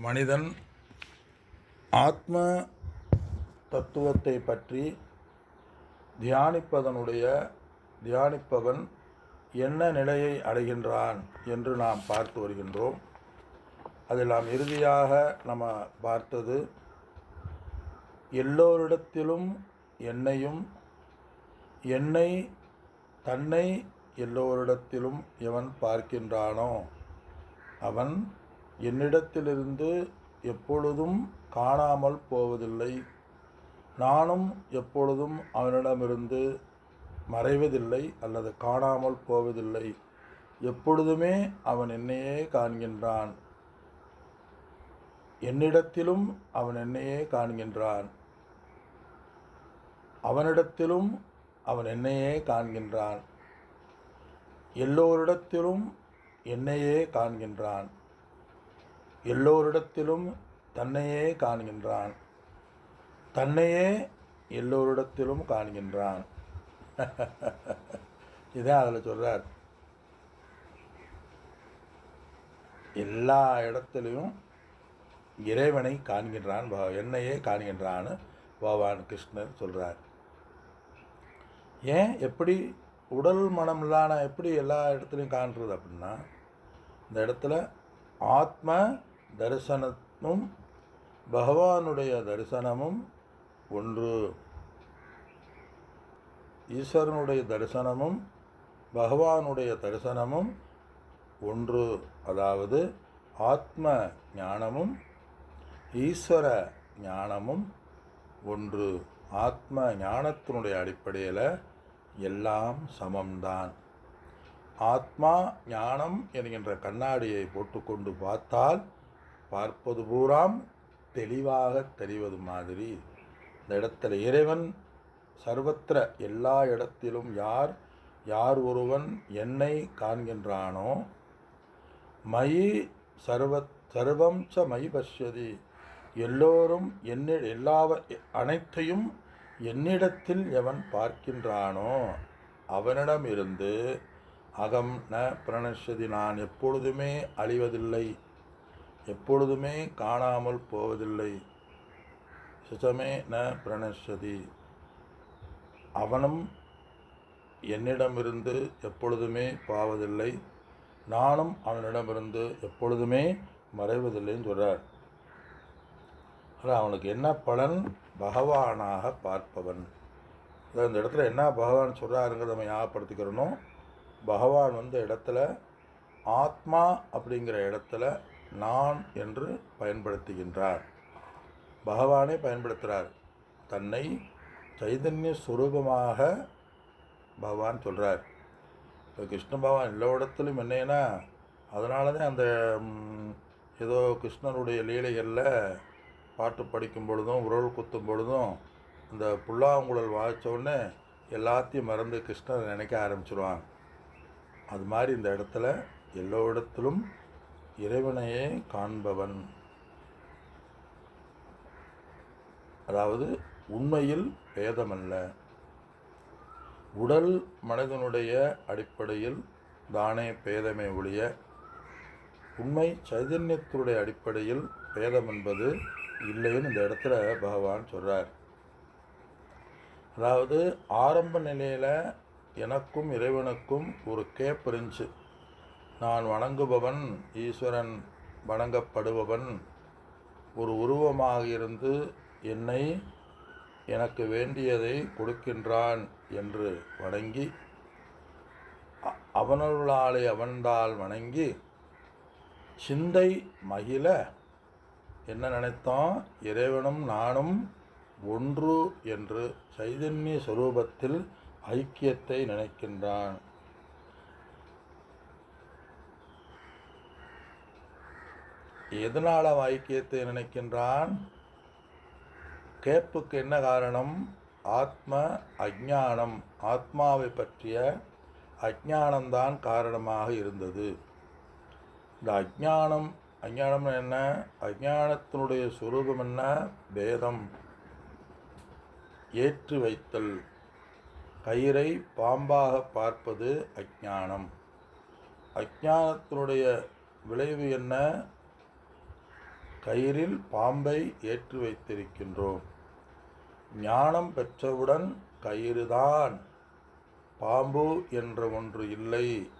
மனிதன் ஆத்ம தத்துவத்தை பற்றி தியானிப்பதனுடைய தியானிப்பவன் என்ன நிலையை அடைகின்றான் என்று நாம் பார்த்து வருகின்றோம். அதில் நாம் இறுதியாக நம்ம பார்த்தது எல்லோரிடத்திலும் என்னையும் என்னை தன்னை எல்லோரிடத்திலும் எவன் பார்க்கின்றானோ அவன் என்னிடத்திலிருந்து எப்பொழுதும் காணாமல் போவதில்லை. நானும் எப்பொழுதும் அவனிடமிருந்து மறைவதில்லை அல்லது காணாமல் போவதில்லை. எப்பொழுதுமே அவன் என்னையே காண்கின்றான். என்னிடத்திலும் அவன் என்னையே காண்கின்றான். அவனிடத்திலும் அவன் என்னையே காண்கின்றான். எல்லோரிடத்திலும் என்னையே காண்கின்றான். எல்லோரிடத்திலும் தன்னையே காண்கின்றான். தன்னையே எல்லோரிடத்திலும் காண்கின்றான். இதான் அதில் சொல்கிறார் எல்லா இடத்துலையும் இறைவனை காண்கின்றான் பக- என்னையே காண்கின்றான்னு பகவான் கிருஷ்ணர் சொல்கிறார் ஏன் எப்படி உடல் மனம் இல்லான எப்படி எல்லா இடத்துலையும் காண்றது அப்படின்னா இந்த இடத்துல ஆத்ம தரிசனமும் பகவானுடைய தரிசனமும் ஒன்று. ஈஸ்வரனுடைய தரிசனமும் பகவானுடைய தரிசனமும் ஒன்று. அதாவது ஆத்ம ஞானமும் ஈஸ்வர ஞானமும் ஒன்று. ஆத்ம ஞானத்தினுடைய அடிப்படையில் எல்லாம் சமம்தான். ஆத்மா ஞானம் என்கின்ற கண்ணாடியை போட்டுக்கொண்டு பார்த்தால் பார்ப்பது பூராம் தெளிவாக தெரிவது மாதிரி. இந்த இடத்துல இறைவன் சர்வத்திர எல்லா இடத்திலும் யார் யார் ஒருவன் என்னை காண்கின்றானோ மயி சர்வ சர்வம் ச மயி பஷ்யதி. எல்லோரும் என்னி எல்லா அனைத்தையும் என்னிடத்தில் எவன் பார்க்கின்றானோ அவனிடமிருந்து அகம் ந பிரணஷதி நான் எப்பொழுதுமே அழிவதில்லை. எப்பொழுதுமே காணாமல் போவதில்லை. சிசமே ந பிரணசதி அவனும் என்னிடமிருந்து எப்பொழுதுமே பாவதில்லை. நானும் அவனிடமிருந்து எப்பொழுதுமே மறைவதில்லைன்னு சொல்கிறார் ஆனால் அவனுக்கு என்ன பலன்? பகவானாக பார்ப்பவன். இந்த இடத்துல என்ன பகவான் சொல்கிறாருங்கிறத நம்ம ஞாபகப்படுத்திக்கிறணும். பகவான் வந்து இடத்துல ஆத்மா அப்படிங்கிற இடத்துல நான் என்று பயன்படுத்துகின்றார். பகவானே பயன்படுத்துகிறார் தன்னை சைதன்ய சுரூபமாக பகவான் சொல்கிறார் இப்போ கிருஷ்ண பகவான் எல்லா இடத்துலையும் என்னன்னா அதனால தான் அந்த ஏதோ கிருஷ்ணருடைய லீலைகளில் பாட்டு படிக்கும் பொழுதும் உரல் குத்தும் பொழுதும் இந்த புல்லாங்குழல் வாய்ச்சோடனே எல்லாத்தையும் மறந்து கிருஷ்ணரை நினைக்க ஆரம்பிச்சிருவாங்க. அது மாதிரி இந்த இடத்துல எல்லோ இடத்திலும் இறைவனையே காண்பவன். அதாவது உண்மையில் பேதமல்ல உடல் மனிதனுடைய அடிப்படையில் தானே பேதமே ஒழிய உண்மை சைதன்யத்தினுடைய அடிப்படையில் பேதம் என்பது இல்லைன்னு இந்த இடத்துல பகவான் சொல்கிறார் அதாவது ஆரம்ப நிலையில் எனக்கும் இறைவனுக்கும் ஒரு கேப் இருந்துச்சு. நான் வணங்குபவன் ஈஸ்வரன் வணங்கப்படுபவன். ஒரு உருவமாக இருந்து என்னை எனக்கு வேண்டியதை கொடுக்கின்றான் என்று வணங்கி அ- அவனருளாலே அவன்தால் வணங்கி சிந்தை மகிழ என்ன நினைத்தான்? இறைவனும் நானும் ஒன்று என்று சைதன்ய சுரூபத்தில் ஐக்கியத்தை நினைக்கின்றான். எதனால் அவன் ஐக்கியத்தை நினைக்கின்றான்? கேப்புக்கு என்ன காரணம்? ஆத்ம அஜானம் ஆத்மாவை பற்றிய அஜானம்தான் காரணமாக இருந்தது. இந்த அஜானம் அஜானம் என்ன? அஜ்ஞானத்தினுடைய சுரூபம் என்ன? பேதம் ஏற்றி வைத்தல். கயிறை பாம்பாக பார்ப்பது அஜானம் அஜானத்தினுடைய விளைவு என்ன? கயிறில் பாம்பை ஏற்றி வைத்திருக்கின்றோம். ஞானம் பெற்றவுடன் கயிறுதான். பாம்பு என்ற ஒன்று இல்லை.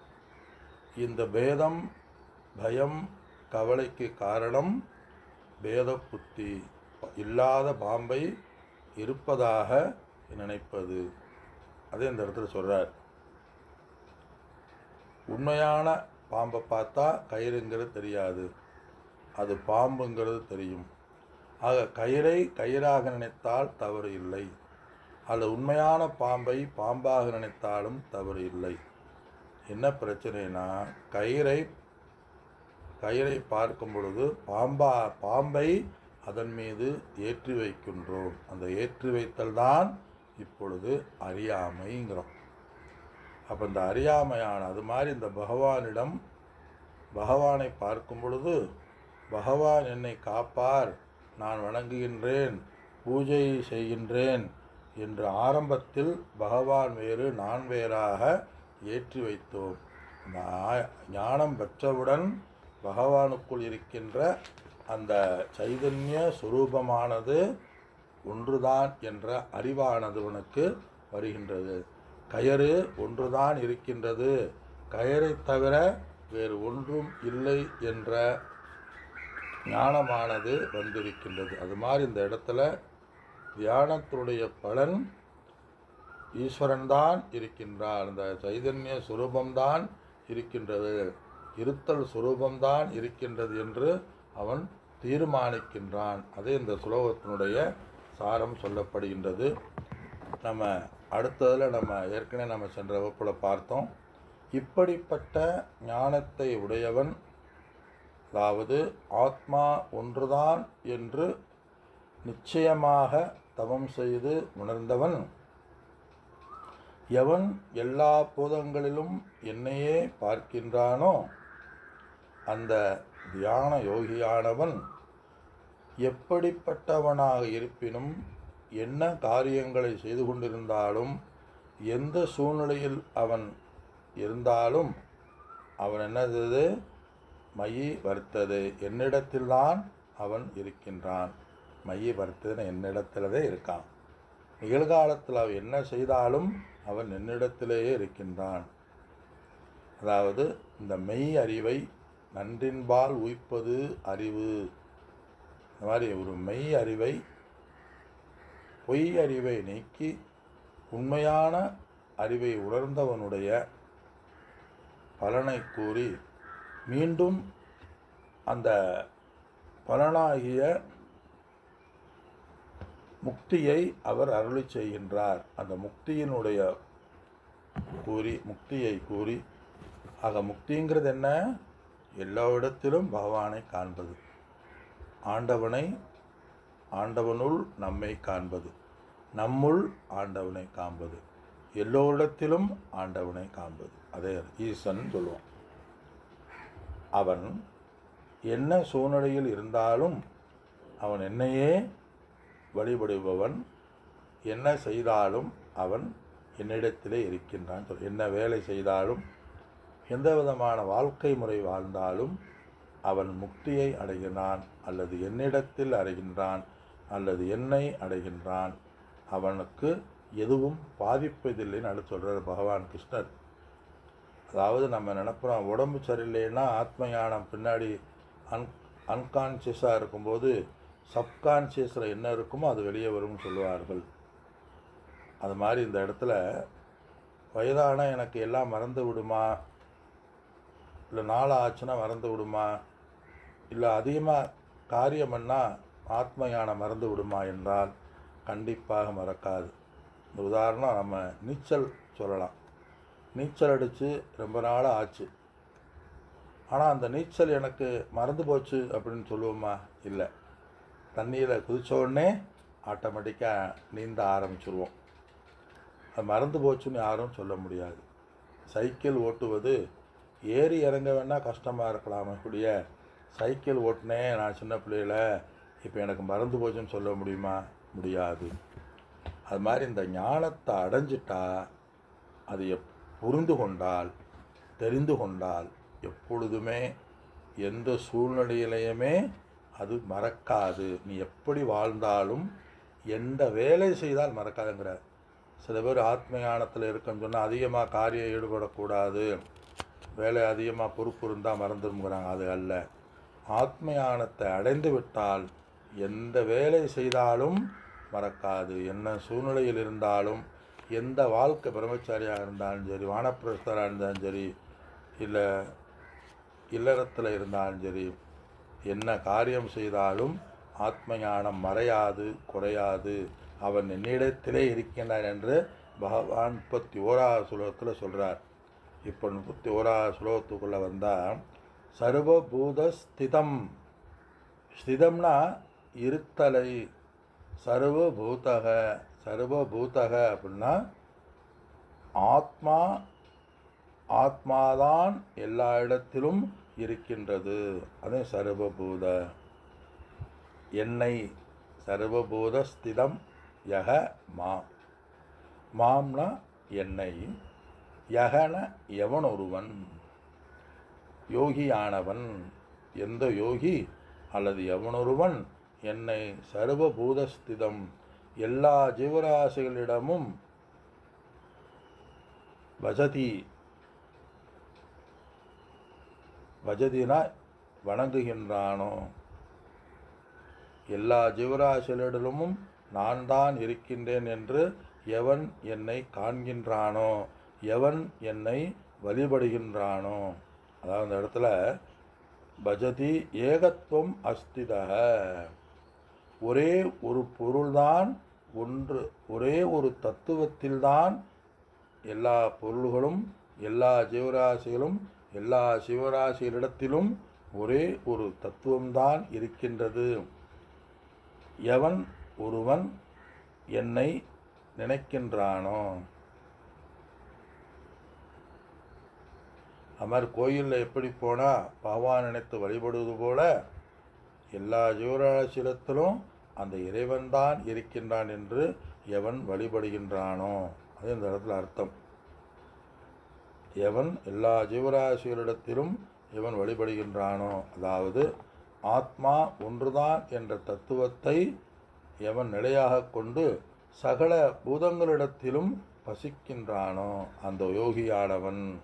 இந்த பேதம் பயம் கவலைக்கு காரணம் பேத புத்தி இல்லாத பாம்பை இருப்பதாக நினைப்பது. அதே இந்த இடத்துல சொல்கிறார் உண்மையான பாம்பை பார்த்தா கயிறுங்கிறது தெரியாது. அது பாம்புங்கிறது தெரியும். ஆக கயிறை கயிறாக நினைத்தால் தவறு இல்லை. அல்ல உண்மையான பாம்பை பாம்பாக நினைத்தாலும் தவறு இல்லை. என்ன பிரச்சனைனா கயிறை கயிறை பார்க்கும் பொழுது பாம்பா பாம்பை அதன் மீது ஏற்றி வைக்கின்றோம். அந்த ஏற்றி வைத்தல் தான் இப்பொழுது அறியாமைங்கிறோம். அப்போ இந்த அறியாமையான அது மாதிரி இந்த பகவானிடம் பகவானை பார்க்கும் பொழுது பகவான் என்னை காப்பார் நான் வணங்குகின்றேன் பூஜை செய்கின்றேன் என்று ஆரம்பத்தில் பகவான் வேறு நான் வேறாக ஏற்றி வைத்தோம். ஞானம் பெற்றவுடன் பகவானுக்குள் இருக்கின்ற அந்த சைதன்ய சுரூபமானது ஒன்றுதான் என்ற அறிவானது உனக்கு வருகின்றது. கயறு ஒன்றுதான் இருக்கின்றது. கயரை தவிர வேறு ஒன்றும் இல்லை என்ற ஞானமானது வந்திருக்கின்றது. அது மாதிரி இந்த இடத்துல தியானத்தினுடைய பலன் ஈஸ்வரன் தான் இருக்கின்றார் அந்த சைதன்ய சுரூபம்தான் இருக்கின்றது. இருத்தல் சுரூபம்தான் இருக்கின்றது என்று அவன் தீர்மானிக்கின்றான். அதே இந்த சுலோகத்தினுடைய சாரம் சொல்லப்படுகின்றது. நம்ம அடுத்ததில் நம்ம ஏற்கனவே நம்ம சென்ற வகுப்பில் பார்த்தோம். இப்படிப்பட்ட ஞானத்தை உடையவன் அதாவது ஆத்மா ஒன்றுதான் என்று நிச்சயமாக தவம் செய்து உணர்ந்தவன். எவன் எல்லா பூதங்களிலும் என்னையே பார்க்கின்றானோ அந்த தியான யோகியானவன் எப்படிப்பட்டவனாக இருப்பினும் என்ன காரியங்களை செய்து கொண்டிருந்தாலும் எந்த சூழ்நிலையில் அவன் இருந்தாலும் அவன் என்னது? மயி வர்த்தது. என்னிடத்தில்தான் அவன் இருக்கின்றான். மையி வர்த்தது என்னிடத்தில்தான் இருக்கான். நிகழ்காலத்தில் அவன் என்ன செய்தாலும் அவன் என்னிடத்திலேயே இருக்கின்றான். அதாவது இந்த மெய் அறிவை நன்றின்பால் உய்ப்பது அறிவு. இந்த மாதிரி ஒரு மெய் அறிவை பொய் அறிவை நீக்கி உண்மையான அறிவை உணர்ந்தவனுடைய பலனை கூறி மீண்டும் அந்த பலனாகிய முக்தியை அவர் அருளி செய்கின்றார். அந்த முக்தியினுடைய கூறி முக்தியை கூறி ஆக முக்திங்கிறது என்ன? எல்லா இடத்திலும் பகவானை காண்பது. ஆண்டவனை ஆண்டவனுள் நம்மை காண்பது. நம்முள் ஆண்டவனை காண்பது. எல்லோரிடத்திலும் ஆண்டவனை காண்பது. அதே ஈசன் சொல்லுவோம் அவன் என்ன சூழ்நிலையில் இருந்தாலும் அவன் என்னையே வழிபடுபவன். என்ன செய்தாலும் அவன் என்னிடத்திலே இருக்கின்றான் சொல். என்ன வேலை செய்தாலும் எந்த விதமான வாழ்க்கை முறை வாழ்ந்தாலும் அவன் முக்தியை அடைகிறான் அல்லது என்னிடத்தில் அடைகின்றான் அல்லது என்னை அடைகின்றான். அவனுக்கு எதுவும் பாதிப்பதில்லைன்னு அடுத்து சொல்கிறார் பகவான் கிருஷ்ணர். அதாவது நம்ம நினைப்போம் உடம்பு சரியில்லைன்னா ஆத்ம ஞானம் பின்னாடி அன் அன்கான்சியஸாக இருக்கும்போது சப்கான்சியஸில் என்ன இருக்குமோ அது வெளியே வரும்னு சொல்லுவார்கள். அது மாதிரி இந்த இடத்துல வயதான எனக்கு எல்லாம் மறந்து விடுமா? இல்லை நாள் ஆச்சுன்னா மறந்து விடுமா? இல்லை அதிகமாக காரியம் பண்ணால் ஆத்ம ஞானம் மறந்து விடுமா என்றால் கண்டிப்பாக மறக்காது. இந்த உதாரணம் நம்ம நீச்சல் சொல்லலாம். நீச்சல் அடித்து ரொம்ப நாள் ஆச்சு. ஆனால் அந்த நீச்சல் எனக்கு மறந்து போச்சு அப்படின்னு சொல்லுவோமா? இல்லை. தண்ணியில் குதித்த உடனே ஆட்டோமேட்டிக்காக நீந்த ஆரம்பிச்சிருவோம். அது மறந்து போச்சுன்னு யாரும் சொல்ல முடியாது. சைக்கிள் ஓட்டுவது ஏறி இறங்க வேணால் கஷ்டமாக இருக்கலாமே. கூடிய சைக்கிள் ஓட்டினேன் நான் சின்ன பிள்ளையில இப்போ எனக்கு மறந்து போச்சுன்னு சொல்ல முடியுமா? முடியாது. அது மாதிரி இந்த ஞானத்தை அடைஞ்சிட்டா அது எப்போ புரிந்து கொண்டால் தெரிந்து கொண்டால் எப்பொழுதுமே எந்த சூழ்நிலையிலையுமே அது மறக்காது. நீ எப்படி வாழ்ந்தாலும் எந்த வேலை செய்தால் மறக்காதுங்கிற. சில பேர் ஆத்ம ஞானத்தில் இருக்குன்னு சொன்னால் அதிகமாக காரியம் ஈடுபடக்கூடாது. வேலை அதிகமாக பொறுப்பு இருந்தால் மறந்துடுங்கிறாங்க அது அல்ல. ஆத்ம ஞானத்தை அடைந்து விட்டால் எந்த வேலை செய்தாலும் மறக்காது. என்ன சூழ்நிலையில் இருந்தாலும் எந்த வாழ்க்கை பிரம்மச்சாரியாக இருந்தாலும் சரி வானப்பிரஸ்தராக இருந்தாலும் சரி இல்லை இல்லறத்தில் இருந்தாலும் சரி என்ன காரியம் செய்தாலும் ஆத்ம ஞானம் மறையாது குறையாது. அவன் என்னிடத்திலே இருக்கின்றான் என்று பகவான் முப்பத்தி ஓராவது ஸ்லோகத்தில் சொல்கிறார் இப்போ முப்பத்தி ஓராவது ஸ்லோகத்துக்குள்ளே வந்தால் சர்வபூத ஸ்திதம். ஸ்திதம்னா இருத்தலை சர்வபூதக. சர்வபூதக அப்படின்னா ஆத்மா ஆத்மாதான் எல்லா இடத்திலும் இருக்கின்றது. அதே சர்வபூத. என்னை சர்வபூத ஸ்திதம் யக மா. மாம்னா என்னை யகன எவன் ஒருவன் யோகியானவன். எந்த யோகி? அல்லது எவனொருவன்? என்னை சர்வபூதஸ்திதம் எல்லா ஜீவராசிகளிடமும் பஜதி பஜதினா வணங்குகின்றானோ? எல்லா ஜீவராசிகளிடமும் நான் தான் இருக்கின்றேன் என்று எவன் என்னை காண்கின்றானோ? எவன் என்னை வழிபடுகின்றானோ? அதாவது இந்த இடத்துல பஜதி ஏகத்துவம் அஸ்திதக. ஒரே ஒரு பொருள்தான் ஒன்று ஒரே ஒரு தத்துவத்தில்தான் எல்லா பொருள்களும் எல்லா ஜீவராசிகளும் எல்லா சிவராசிகளிடத்திலும் ஒரே ஒரு தத்துவம்தான் இருக்கின்றது. எவன் ஒருவன் என்னை நினைக்கின்றானோ? அமர் கோயிலில் எப்படி போனால் பகவான் நினைத்து வழிபடுவது போல எல்லா ஜீவராசிடத்திலும் அந்த இறைவன்தான் இருக்கின்றான் என்று எவன் வழிபடுகின்றானோ? அது இந்த இடத்துல அர்த்தம். எவன் எல்லா ஜீவராசிகளிடத்திலும் எவன் வழிபடுகின்றானோ? அதாவது ஆத்மா ஒன்றுதான் என்ற தத்துவத்தை எவன் நிலையாக கொண்டு சகல பூதங்களிடத்திலும் பசிக்கின்றானோ அந்த யோகியானவன்.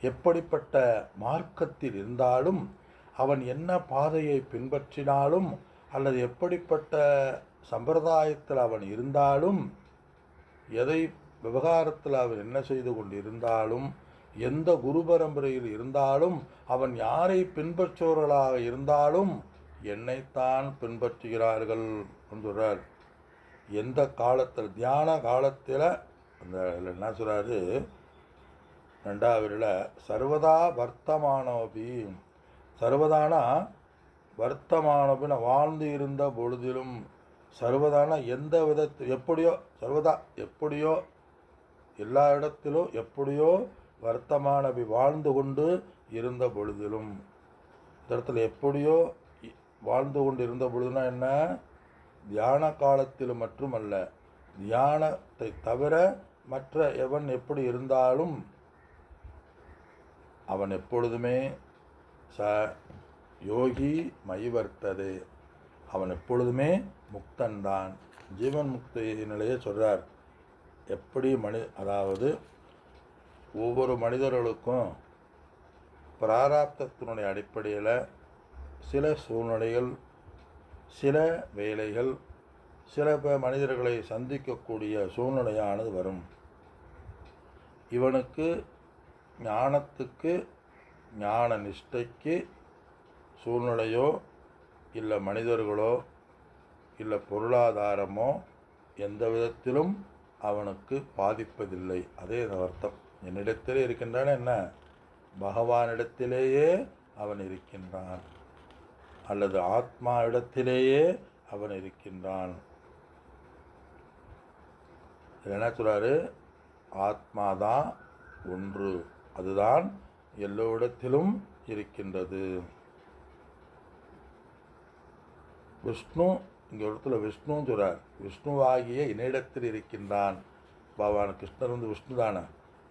எப்படிப்பட்ட மார்க்கத்தில் இருந்தாலும் அவன் என்ன பாதையை பின்பற்றினாலும் அல்லது எப்படிப்பட்ட சம்பிரதாயத்தில் அவன் இருந்தாலும் எதை விவகாரத்தில் அவன் என்ன செய்து கொண்டிருந்தாலும் எந்த குரு பரம்பரையில் இருந்தாலும் அவன் யாரை பின்பற்றுவர்களாக இருந்தாலும் என்னைத்தான் பின்பற்றுகிறார்கள் என்று எந்த காலத்தில் தியான காலத்தில் அந்த என்ன சொல்கிறாரு ரெண்டாவதுல சர்வதா வர்த்தமானோபி. சர்வதானா வர்த்தமானோபின வாழ்ந்து இருந்த பொழுதிலும் சர்வதான எந்த விதத்து எப்படியோ சர்வதா எப்படியோ எல்லா இடத்திலும் எப்படியோ வர்த்தமானபி வாழ்ந்து கொண்டு இருந்த பொழுதிலும். இந்த இடத்துல எப்படியோ வாழ்ந்து கொண்டு இருந்த பொழுதுனா என்ன? தியான காலத்தில் மட்டுமல்ல தியானத்தை தவிர மற்ற எவன் எப்படி இருந்தாலும் அவன் எப்பொழுதுமே ச யோகி மைவர்த்ததே அவன் எப்பொழுதுமே முக்தன்தான். ஜீவன் முக்தி நிலையை சொல்கிறார் எப்படி மனி அதாவது ஒவ்வொரு மனிதர்களுக்கும் பிராராப்தத்தினுடைய அடிப்படையில் சில சூழ்நிலைகள் சில வேலைகள் சில ப- மனிதர்களை சந்திக்கக்கூடிய சூழ்நிலையானது வரும். இவனுக்கு ஞானத்துக்கு ஞான நிஷ்டைக்கு சூழ்நிலையோ இல்லை மனிதர்களோ இல்லை பொருளாதாரமோ எந்த விதத்திலும் அவனுக்கு பாதிப்பதில்லை. அதே அர்த்தம் என்னிடத்திலே இருக்கின்றான் என்ன? பகவானிடத்திலேயே அவன் இருக்கின்றான். அல்லது ஆத்மா இடத்திலேயே அவன் இருக்கின்றான். என்ன சொல்கிறாரு ஆத்மாதான் ஒன்று. அதுதான் எல்லோரிடத்திலும் இருக்கின்றது. விஷ்ணு இங்கே ஒரு இடத்துல விஷ்ணுன்னு சொல்கிறார் விஷ்ணுவாகிய என்னிடத்தில் இருக்கின்றான். பகவான் கிருஷ்ணர் வந்து விஷ்ணு தானே.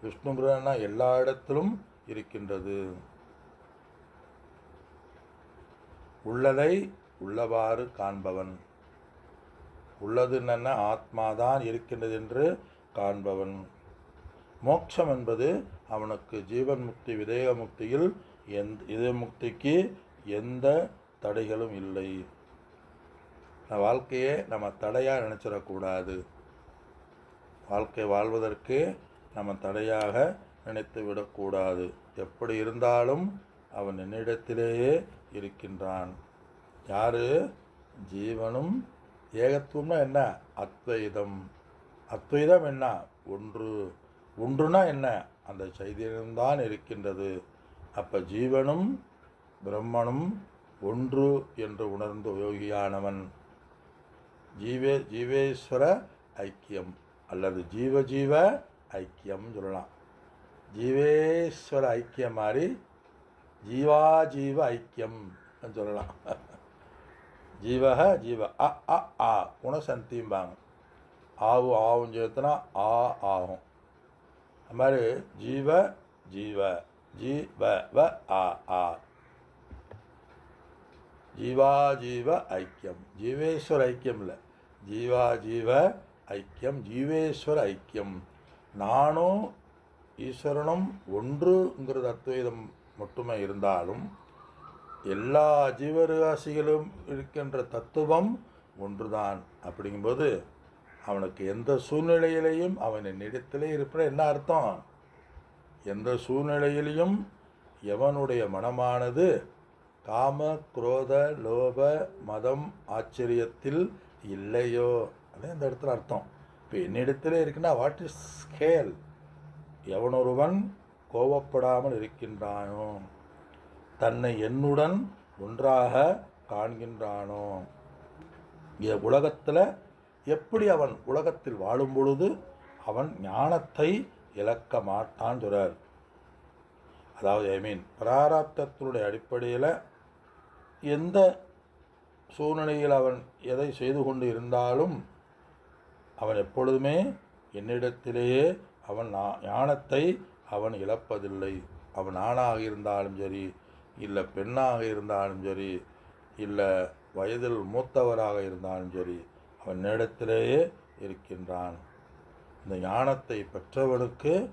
விஷ்ணுங்கிறன்னா எல்லா இடத்திலும் இருக்கின்றது. உள்ளதை உள்ளவாறு காண்பவன். உள்ளது என்னென்ன ஆத்மாதான் இருக்கின்றது என்று காண்பவன். மோட்சம் என்பது அவனுக்கு ஜீவன் முக்தி விதேக முக்தியில் எந்த இதய முக்திக்கு எந்த தடைகளும் இல்லை. வாழ்க்கையே நம்ம தடையாக நினச்சிடக்கூடாது. வாழ்க்கை வாழ்வதற்கு நம்ம தடையாக நினைத்து விடக்கூடாது. எப்படி இருந்தாலும் அவன் என்னிடத்திலேயே இருக்கின்றான். யார்? ஜீவனும் ஏகத்துவம்னா என்ன? அத்வைதம். அத்வைதம் என்ன? ஒன்று. ஒன்றுனா என்ன? அந்த சைதன்யம்தான் இருக்கின்றது. அப்போ ஜீவனும் பிரம்மனும் ஒன்று என்று உணர்ந்த யோகியானவன். ஜீவே ஜீவேஸ்வர ஐக்கியம் அல்லது ஜீவ ஜீவ ஐக்கியம் சொல்லலாம். ஜீவேஸ்வர ஐக்கியம் மாதிரி ஜீவா ஜீவ ஐக்கியம் சொல்லலாம். ஜீவக ஜீவ அ அ ஆ குணசந்திம்பாங்க. ஆவு ஆவும் சேர்த்துனா ஆ ஆகும். அது மாதிரி ஜீவ ஜீவ ஜீவ வ ஆ ஆ. ஜீவா ஜீவ ஐக்கியம். ஜீவேஸ்வர ஐக்கியம் இல்லை ஜீவா ஜீவ ஐக்கியம் ஜீவேஸ்வர ஐக்கியம். நானும் ஈஸ்வரனும் ஒன்றுங்கிறது அத்வைதம் மட்டுமே இருந்தாலும் எல்லா ஜீவராசிகளும் இருக்கின்ற தத்துவம் ஒன்றுதான். அப்படிங்கும்போது அவனுக்கு எந்த சூழ்நிலையிலையும் அவன் என்னிடத்திலே இருப்ப என்ன அர்த்தம்? எந்த சூழ்நிலையிலையும் எவனுடைய மனமானது காம குரோத லோப மதம் ஆச்சரியத்தில் இல்லையோ? அதான் இந்த இடத்துல அர்த்தம். இப்போ என்னிடத்திலே இருக்குன்னா வாட் இஸ் ஸ்கேல் எவனொருவன் கோபப்படாமல் இருக்கின்றானோ? தன்னை என்னுடன் ஒன்றாக காண்கின்றானோ? உலகத்தில் எப்படி அவன் உலகத்தில் வாழும் பொழுது அவன் ஞானத்தை இழக்க மாட்டான் சொல்றார். அதாவது ஐ மீன் பிராரப்தத்தினுடைய அடிப்படையில் எந்த சூழ்நிலையில் அவன் எதை செய்து கொண்டு இருந்தாலும் அவன் எப்பொழுதுமே என்னிடத்திலேயே அவன் ஞானத்தை அவன் இழப்பதில்லை. அவன் ஆணாக இருந்தாலும் சரி இல்லை பெண்ணாக இருந்தாலும் சரி இல்லை வயதில் மூத்தவராக இருந்தாலும் சரி அவன் இருக்கின்றான். இந்த ஞானத்தை பெற்றவனுக்கு